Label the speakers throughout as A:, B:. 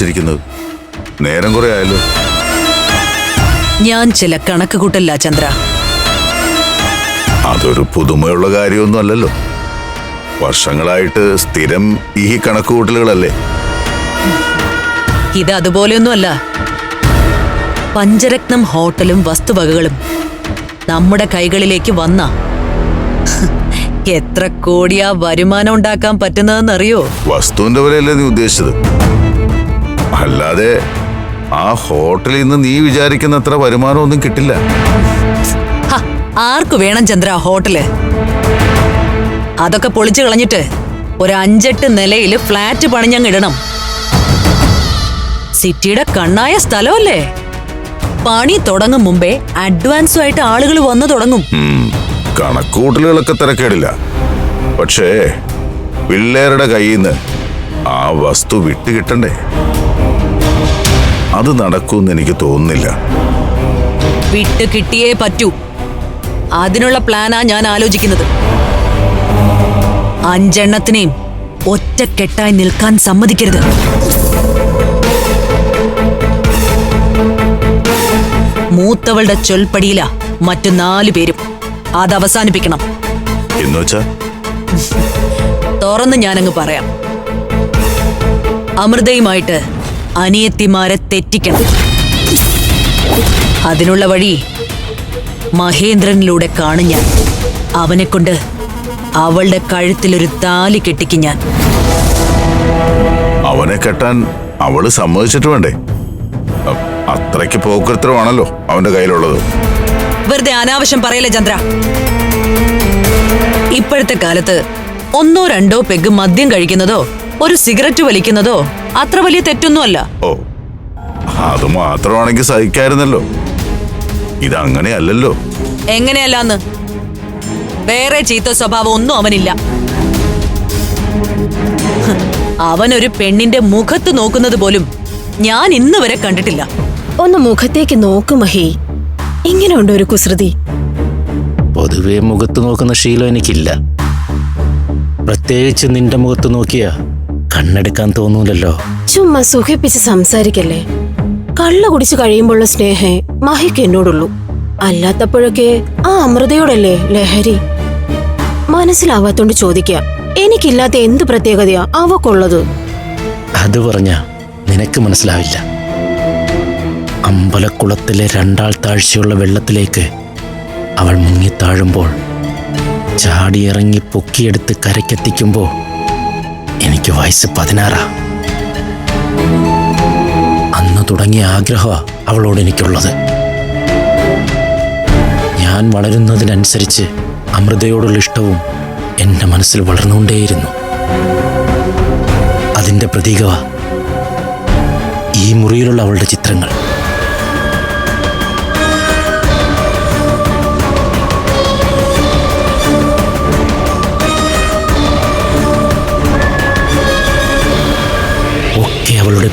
A: വിചാരിച്ചിരിക്കുന്നത്. നേരം കുറെ ആയല്ലോ.
B: ഞാൻ ചില കണക്ക് കൂട്ടല്ല ചന്ദ്ര.
A: അതൊരു പുതുമയുള്ള കാര്യമൊന്നും അല്ലല്ലോ വർഷങ്ങളായിട്ട് സ്ഥിരം ഈ കണക്കുകൂട്ടലുകളല്ലേ
B: ഇത് അതുപോലെയൊന്നുമല്ല. പഞ്ചരത്നം ഹോട്ടലും വസ്തുവകകളും നമ്മുടെ കൈകളിലേക്ക് വന്ന. എത്ര കോടിയാ വരുമാനം ഉണ്ടാക്കാൻ പറ്റുന്നതെന്നറിയോ?
A: വസ്തുവിന്റെ വിലയല്ലേ നീ ഉദ്ദേശിച്ചത്? അല്ലാതെ ആ ഹോട്ടലിൽ നിന്ന് നീ വിചാരിക്കുന്ന അത്ര വരുമാനമൊന്നും കിട്ടില്ല.
B: ആർക്കു വേണം ചന്ദ്ര ഹോട്ടൽ? അതൊക്കെ പൊളിച്ചു കളഞ്ഞിട്ട് ഒരു അഞ്ചെട്ട് നിലയിൽ ഫ്ലാറ്റ് പണിഞ്ഞങ്ങിടണം സിറ്റിയുടെ കണ്ണായ സ്ഥലമല്ലേ? പണി തുടങ്ങും മുമ്പേ അഡ്വാൻസുമായിട്ട് ആളുകൾ വന്നു തുടങ്ങും.
A: കണക്കൂട്ടലുകളൊക്കെ തിരക്കേടില്ല. പക്ഷേ പിള്ളേരുടെ കയ്യിൽ നിന്ന് ആ വസ്തു വിട്ട് കിട്ടണ്ടേ അത് നടക്കുമെന്ന് എനിക്ക് തോന്നുന്നില്ല.
B: വിട്ട് കിട്ടിയേ പറ്റൂ. അതിനുള്ള പ്ലാനാ ഞാൻ ആലോചിക്കുന്നത്. അഞ്ചെണ്ണത്തിനെയും ഒറ്റക്കെട്ടായി നിൽക്കാൻ സമ്മതിക്കരുത്. മൂത്തവളുടെ ചൊൽപ്പടിയില മറ്റു നാലു പേരും. അത് അവസാനിപ്പിക്കണം. തുറന്ന് ഞാനങ്ങ് പറയാം. അമൃതയുമായിട്ട് അനിയത്തിമാരെ തെറ്റിക്കണം. അതിനുള്ള വഴി മഹേന്ദ്രനിലൂടെ കാണും ഞാൻ. അവനെ കൊണ്ട് അവളുടെ കഴുത്തിലൊരു താലി കെട്ടിക്കും ഞാൻ.
A: അവനെ കെട്ടാൻ അവൾ സമ്മതിച്ചിട്ട് വേണ്ടേ? അത്രയ്ക്ക് പോക്കൃത്രമാണല്ലോ അവന്റെ കയ്യിലുള്ളത്.
B: വെറുതെ അനാവശ്യം പറയല്ലേ ചന്ദ്ര? ഇപ്പോഴത്തെ കാലത്ത് ഒന്നോ രണ്ടോ പെഗ് മദ്യം കഴിക്കുന്നതോ ഒരു സിഗരറ്റ് വലിക്കുന്നതോ അത്ര വലിയ തെറ്റൊന്നുമല്ല.
A: ഓ അത് മാത്രമാണെങ്കിൽ സഹിക്കായിരുന്നല്ലോ. ഇത് അങ്ങനെയല്ലോ
B: എങ്ങനെയല്ലാന്ന്? വേറെ ചീത്ത സ്വഭാവം ഒന്നും അവനില്ല. അവനൊരു പെണ്ണിന്റെ മുഖത്ത് നോക്കുന്നത് പോലും ഞാൻ ഇന്ന് വരെ കണ്ടിട്ടില്ല.
C: ഒന്ന് മുഖത്തേക്ക് നോക്കു മഹി. ഇങ്ങനെയുണ്ട് ഒരു കുസൃതി?
D: പൊതുവെ മുഖത്ത് നോക്കുന്ന ശീലം എനിക്കില്ല. പ്രത്യേകിച്ച് നിന്റെ മുഖത്ത് നോക്കിയ കണ്ണെടുക്കാൻ തോന്നൂലല്ലോ.
C: ചുമ്മാ സുഖിപ്പിച്ച് സംസാരിക്കല്ലേ? കള്ള കുടിച്ചു കഴിയുമ്പോഴുള്ള സ്നേഹേ മഹിക്ക് എന്നോടുള്ളൂ. അല്ലാത്തപ്പോഴൊക്കെ ആ അമൃതയോടല്ലേ ലഹരി? മനസ്സിലാവാത്തോണ്ട് ചോദിക്ക. എനിക്കില്ലാത്ത എന്ത് പ്രത്യേകതയാ അവക്കുള്ളത്?
D: അത് പറഞ്ഞ നിനക്ക് മനസ്സിലാവില്ല. അമ്പലക്കുളത്തിലെ രണ്ടാൾ താഴ്ചയുള്ള വെള്ളത്തിലേക്ക് അവൾ മുങ്ങിത്താഴുമ്പോൾ ചാടിയിറങ്ങി പൊക്കിയെടുത്ത് കരയ്ക്കെത്തിക്കുമ്പോൾ എനിക്ക് വയസ്സ് പതിനാറാ. അന്ന് തുടങ്ങിയ ആഗ്രഹം അവളോട് എനിക്കുള്ളത്. ഞാൻ വളരുന്നതിനനുസരിച്ച് അമൃതയോടുള്ള ഇഷ്ടവും എന്റെ മനസ്സിൽ വളർന്നുകൊണ്ടേയിരുന്നു. അതിന്റെ പ്രതീകമാ ഈ മുറിയിലുള്ള അവളുടെ ചിത്രങ്ങൾ.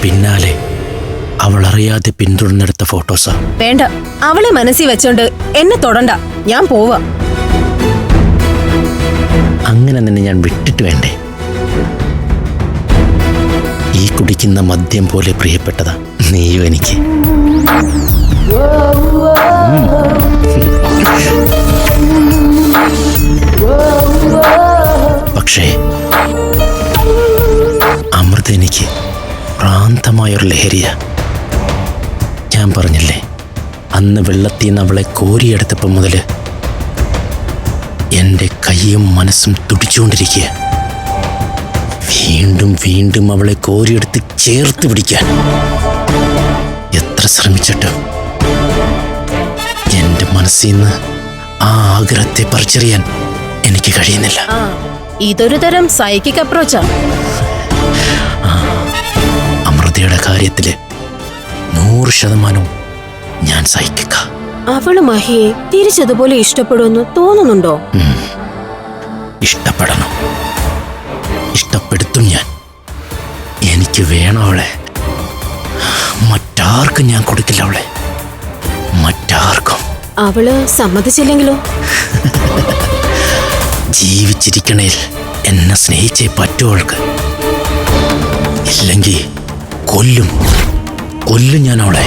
D: പിന്നാലെ അവൾ അറിയാതെ പിന്തുടർന്നെടുത്ത ഫോട്ടോസാ.
C: വേണ്ട. അവളെ മനസ്സിൽ വെച്ചോണ്ട് എന്നെ തൊടണ്ട. ഞാൻ പോവാ.
D: അങ്ങനെ നിന്നെ ഞാൻ വിട്ടിട്ട് വേണ്ടേ? ഈ കുടിക്കുന്ന മദ്യം പോലെ പ്രിയപ്പെട്ടതാ നീയും എനിക്ക്. ഭ്രാന്തമായൊരു ലഹരിയ. ഞാൻ പറഞ്ഞില്ലേ അന്ന് വെള്ളത്തിൽ നിന്ന് അവളെ കോരിയെടുത്തപ്പം മുതൽ എന്റെ കൈയും മനസ്സും തുടിച്ചുകൊണ്ടിരിക്കുക. വീണ്ടും വീണ്ടും അവളെ കോരിയെടുത്ത് ചേർത്ത് പിടിക്കാൻ. എത്ര ശ്രമിച്ചിട്ടും എന്റെ മനസ്സിൽ നിന്ന് ആ ആഗ്രഹത്തെ പറിച്ചറിയാൻ എനിക്ക് കഴിയുന്നില്ല.
C: ഇതൊരു തരം സൈക്കിക് അപ്രോച്ചാ
D: അമൃതയുടെ കാര്യത്തിൽ നൂറ് ശതമാനവും ഞാൻ സഹിക്കുക.
C: അവൾ മഹിയെ തിരിച്ചതുപോലെ ഇഷ്ടപ്പെടുമെന്ന് തോന്നുന്നുണ്ടോ?
D: ഇഷ്ടപ്പെടണം. ഇഷ്ടപ്പെടുത്തും ഞാൻ. എനിക്ക് വേണം അവളെ. മറ്റാർക്കും ഞാൻ കൊടുക്കില്ല അവളെ. മറ്റാർക്കും.
C: അവൾ സമ്മതിച്ചില്ലെങ്കിലോ?
D: ജീവിച്ചിരിക്കണേൽ എന്നെ സ്നേഹിച്ചേ പറ്റൂ അവൾക്ക്. ഇല്ലെങ്കിൽ കൊല്ലും. കൊല്ലും ഞാൻ അവളെ